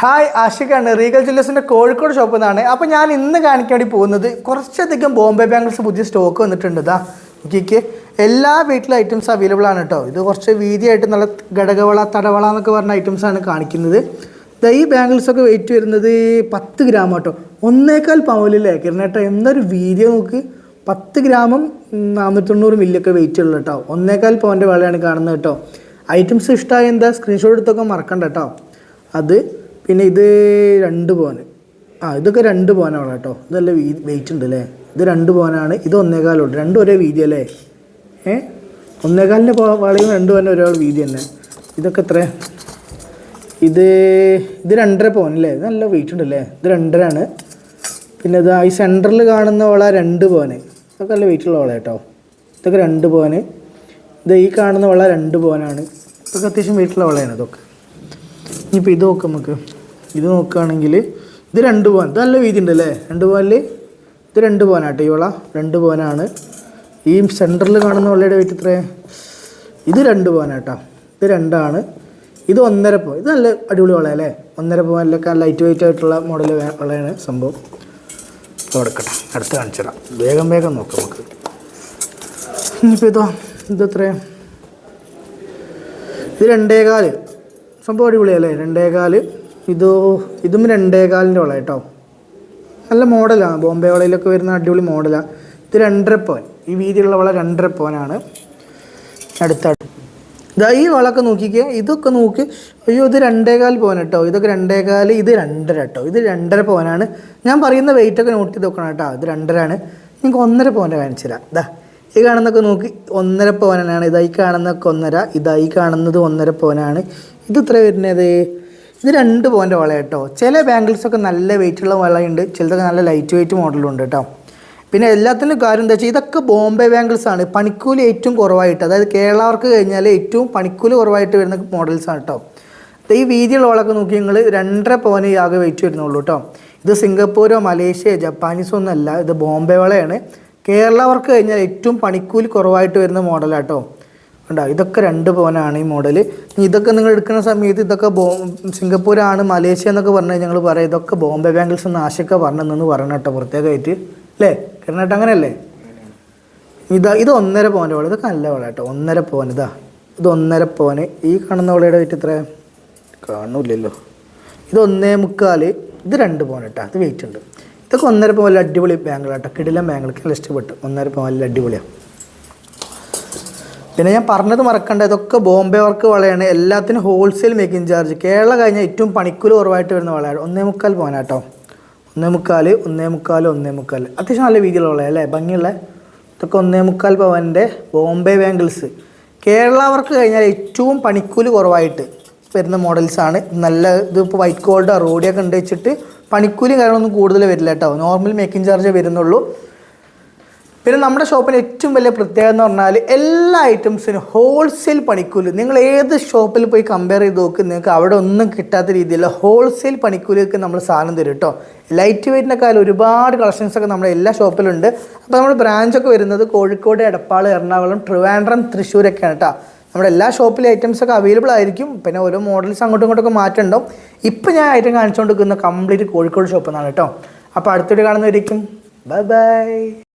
Hi ആഷിഖാണ്. Regal ജ്വല്ലേഴ്സിന്റെ കോഴിക്കോട് ഷോപ്പിൽ നിന്നാണ് അപ്പോൾ ഞാൻ ഇന്ന് കാണിക്കാൻ വേണ്ടി പോകുന്നത് കുറച്ചധികം ബോംബെ ബാംഗിൾസ് പുതിയ സ്റ്റോക്ക് വന്നിട്ടുണ്ട്. ഇതാ എനിക്ക് എല്ലാ വീട്ടിലും ഐറ്റംസ് അവൈലബിൾ ആണ് കേട്ടോ ഇത് കുറച്ച് വീതിയായിട്ട് നല്ല ഘടകവള തടവള എന്നൊക്കെ പറഞ്ഞ ഐറ്റംസ് ആണ് കാണിക്കുന്നത്. ഈ ബാംഗിൾസ് ഒക്കെ വെയിറ്റ് വരുന്നത് പത്ത് ഗ്രാം കേട്ടോ ഒന്നേക്കാൽ പവലില്ലേ കിരണേട്ടോ എന്നൊരു വീതി നോക്ക്. പത്ത് ഗ്രാമും നാനൂറ്റി തൊണ്ണൂറ് മില്ലൊക്കെ വെയിറ്റ് ഉള്ളു കേട്ടോ ഒന്നേക്കാൽ പവന്റെ വളയാണ് കാണുന്നത് കേട്ടോ ഐറ്റംസ് ഇഷ്ടമായ എന്താ? സ്ക്രീൻഷോട്ട് എടുത്തൊക്കെ മറക്കണ്ട കേട്ടോ അത് പിന്നെ ഇത് രണ്ട് പോന്. ആ ഇതൊക്കെ രണ്ട് പോനാണ് കേട്ടോ. ഇതല്ല വെയിറ്റ് ഉണ്ട് അല്ലേ ഇത് രണ്ട് പോനാണ്. ഇത് ഒന്നേകാലുണ്ട് രണ്ടും ഒരേ വീതി അല്ലേ? ഏ? ഒന്നേകാലിന്റെ വളയും രണ്ട് പോന ഒരാൾ വീതി തന്നെ. ഇതൊക്കെ എത്ര? ഇത് ഇത് രണ്ടര പോനല്ലേ ഇത് നല്ല വെയിറ്റ് ഉണ്ട് അല്ലേ ഇത് രണ്ടരാണ് പിന്നെ ഇത് ഈ സെന്ററിൽ കാണുന്ന വള രണ്ട് പോന്. ഇതൊക്കെ നല്ല വെയിറ്റുള്ള വള കേട്ടോ. ഇതൊക്കെ രണ്ട് പോന്. ഇത് ഈ കാണുന്ന വള രണ്ട് പോനാണ്. ഇതൊക്കെ അത്യാവശ്യം വെയിറ്റുള്ള വളയാണ് ഇതൊക്കെ. ഇനിയിപ്പോൾ ഇത് നോക്കാം നമുക്ക്. ഇത് നോക്കുകയാണെങ്കിൽ ഇത് രണ്ട് പോൻ ഇത് നല്ല വീതി ഉണ്ടല്ലേ? രണ്ട് പോനിൽ ഇത് രണ്ട് പോനാട്ടോ ഈ വള രണ്ട് പോനാണ് ഈ സെന്ററിൽ കാണുന്ന വളയുടെ വെയിറ്റ് ഇത്രേ ഇത് രണ്ട് പോനാട്ടോ ഇത് രണ്ടാണ്. ഇത് ഒന്നര പോ ഇത് നല്ല അടിപൊളി വള അല്ലേ? ഒന്നര പോകാനിലൊക്കെ ലൈറ്റ് വെയിറ്റ് ആയിട്ടുള്ള മോഡൽ വളയാണ് സംഭവം. കൊടുക്കട്ടെ അടുത്ത് കാണിച്ചു തരാം. വേഗം വേഗം നോക്കാം നമുക്ക്. ഇനിയിപ്പോൾ ഇതോ ഇതെത്രയാ ഇത് രണ്ടേകാൽ. സംഭവം അടിപൊളിയല്ലേ രണ്ടേകാൽ. ഇതോ ഇതും രണ്ടേകാലിന്റെ വള കേട്ടോ. നല്ല മോഡലാണ് ബോംബെ വളയിലൊക്കെ വരുന്ന അടിപൊളി മോഡലാണ് ഇത് രണ്ടര പോൻ ഈ വീതിയുള്ള വള രണ്ടര പോനാണ് അടുത്ത ഇതാ ഈ വളമൊക്കെ നോക്കിക്കേ ഇതൊക്കെ നോക്കി അയ്യോ ഇത് രണ്ടേകാൽ പോന കേട്ടോ. ഇതൊക്കെ രണ്ടേകാൽ ഇത് രണ്ടര കേട്ടോ. ഇത് രണ്ടര പോനാണ് ഞാൻ പറയുന്ന വെയിറ്റ് ഒക്കെ നോട്ട് ചെയ്ത് നോക്കണം കേട്ടോ. ഇത് രണ്ടരാണ് നിങ്ങൾക്ക് ഒന്നര പോന്റെ കാണിച്ചു തരാം. ഇതാ ഈ കാണുന്നൊക്കെ നോക്കി ഒന്നര പോനാണ് ഇതായി കാണുന്നൊക്കെ ഒന്നര. ഇതായി കാണുന്നത് ഒന്നര പോനാണ് ഇത് ഇത്ര വരുന്നത്? ഇത് രണ്ട് പോയിന്റ് വള കേട്ടോ ചില ബാംഗിൾസൊക്കെ നല്ല വെയിറ്റുള്ള വളയുണ്ട് ചിലതൊക്കെ നല്ല ലൈറ്റ് വെയിറ്റ് മോഡലും ഉണ്ട് കേട്ടോ പിന്നെ എല്ലാത്തിനും കാര്യം എന്താ വെച്ചാൽ ഇതൊക്കെ ബോംബെ ബാംഗിൾസ് ആണ്. പണിക്കൂലി ഏറ്റവും കുറവായിട്ട് അതായത് കേരളവർക്ക് കഴിഞ്ഞാൽ ഏറ്റവും പണിക്കൂലി കുറവായിട്ട് വരുന്ന മോഡൽസ് ആണ് കേട്ടോ ഈ വീതിയുള്ള വളമൊക്കെ നോക്കി നിങ്ങൾ രണ്ടര പവന് ആകെ വെയിറ്റ് വരുന്നുള്ളൂ കേട്ടോ ഇത് സിംഗപ്പൂരോ മലേഷ്യയോ ജപ്പാനീസോ ഒന്നല്ല ഇത് ബോംബെ വളയാണ്. കേരളവർക്ക് കഴിഞ്ഞാൽ ഏറ്റവും പണിക്കൂലി കുറവായിട്ട് വരുന്ന മോഡലാട്ടോ ഉണ്ടോ ഇതൊക്കെ രണ്ട് പവനാണ് ഈ മോഡൽ ഇതൊക്കെ നിങ്ങൾ എടുക്കുന്ന സമയത്ത് ഇതൊക്കെ ബോ സിംഗപ്പൂരാണ് മലേഷ്യ എന്നൊക്കെ പറഞ്ഞാൽ ഞങ്ങൾ പറയാം ഇതൊക്കെ ബോംബെ ബാംഗിൾസ് എന്ന് ആശയൊക്കെ പറഞ്ഞെന്ന് പറയണം കേട്ടോ പ്രത്യേകമായിട്ട്. അല്ലേ കേട്ടോ അങ്ങനെയല്ലേ? ഇതാ ഇത് ഒന്നര പോന്റെ വള ഇതൊക്കെ നല്ല വള കേട്ടോ. ഒന്നര പോൻ ഇതാ. ഇത് ഒന്നര പോന്. ഈ കാണുന്ന വളയുടെ വെയിറ്റ് എത്ര കാണില്ലല്ലോ. ഇത് ഒന്നേ മുക്കാൽ ഇത് രണ്ട് പോൻ കേട്ടോ. അത് വെയിറ്റ് ഉണ്ട്. ഇതൊക്കെ ഒന്നര പോല അടിപൊളി ബാങ്കിൾ കേട്ടോ കിടിലം ബാങ്കിളൊക്കെ ഇഷ്ടപ്പെട്ടു. ഒന്നര പോല അടിപൊളിയാണ് പിന്നെ ഞാൻ പറഞ്ഞത് മറക്കണ്ട ഇതൊക്കെ ബോംബെ വർക്ക് വളയാണ്. എല്ലാത്തിനും ഹോൾസെയിൽ മേക്കിംഗ് ചാർജ് കേരള കഴിഞ്ഞാൽ ഏറ്റവും പണിക്കൂലി കുറവായിട്ട് വരുന്ന വളയാണ്. ഒന്നേ മുക്കാൽ പോനാട്ടോ ഒന്നേ മുക്കാൽ ഒന്നേ മുക്കാൽ ഒന്നേ മുക്കാൽ അത്യാവശ്യം നല്ല വീതിയുള്ള വളയാണ് അല്ലേ? ഭംഗിയുള്ള. ഇതൊക്കെ ഒന്നേ മുക്കാൽ പവന്റെ ബോംബെ ബാംഗിൾസ് കേരള വർക്ക് കഴിഞ്ഞാൽ ഏറ്റവും പണിക്കൂൽ കുറവായിട്ട് വരുന്ന മോഡൽസാണ് നല്ല ഇതിപ്പോൾ വൈറ്റ് ഗോൾഡ് റോഡിയൊക്കെ ഉണ്ട് വെച്ചിട്ട് പണിക്കൂലി കാര്യങ്ങളൊന്നും കൂടുതൽ വരില്ല കേട്ടോ നോർമൽ മേക്കിംഗ് ചാർജ് വരുന്നുള്ളൂ. പിന്നെ നമ്മുടെ ഷോപ്പിന് ഏറ്റവും വലിയ പ്രത്യേകത എന്ന് പറഞ്ഞാൽ എല്ലാ ഐറ്റംസിനും ഹോൾസെയിൽ പണിക്കൂലി. നിങ്ങൾ ഏത് ഷോപ്പിൽ പോയി കമ്പയർ ചെയ്ത് നോക്ക് നിങ്ങൾക്ക് അവിടെ ഒന്നും കിട്ടാത്ത രീതിയിലുള്ള ഹോൾസെയിൽ പണിക്കൂലിയൊക്കെ നമ്മൾ സാധനം തരും കേട്ടോ ലൈറ്റ് വെയിറ്റിനെക്കാളും ഒരുപാട് കളക്ഷൻസൊക്കെ നമ്മുടെ എല്ലാ ഷോപ്പിലുണ്ട് അപ്പോൾ നമ്മുടെ ബ്രാഞ്ചൊക്കെ വരുന്നത് കോഴിക്കോട് എടപ്പാൾ എറണാകുളം ട്രിവാൻഡ്രം തൃശ്ശൂരൊക്കെയാണ് കേട്ടോ നമ്മുടെ എല്ലാ ഷോപ്പിലെ ഐറ്റംസ് ഒക്കെ അവൈലബിൾ ആയിരിക്കും. പിന്നെ ഓരോ മോഡൽസ് അങ്ങോട്ടും ഇങ്ങോട്ടൊക്കെ മാറ്റമുണ്ടാവും. ഇപ്പം ഞാൻ ഐറ്റം കാണിച്ചുകൊണ്ടിരിക്കുന്ന കംപ്ലീറ്റ് കോഴിക്കോട് ഷോപ്പിൽ നിന്നാണ് കേട്ടോ അപ്പോൾ അടുത്തിടെ കാണുന്നവരിക്കും. Bye bye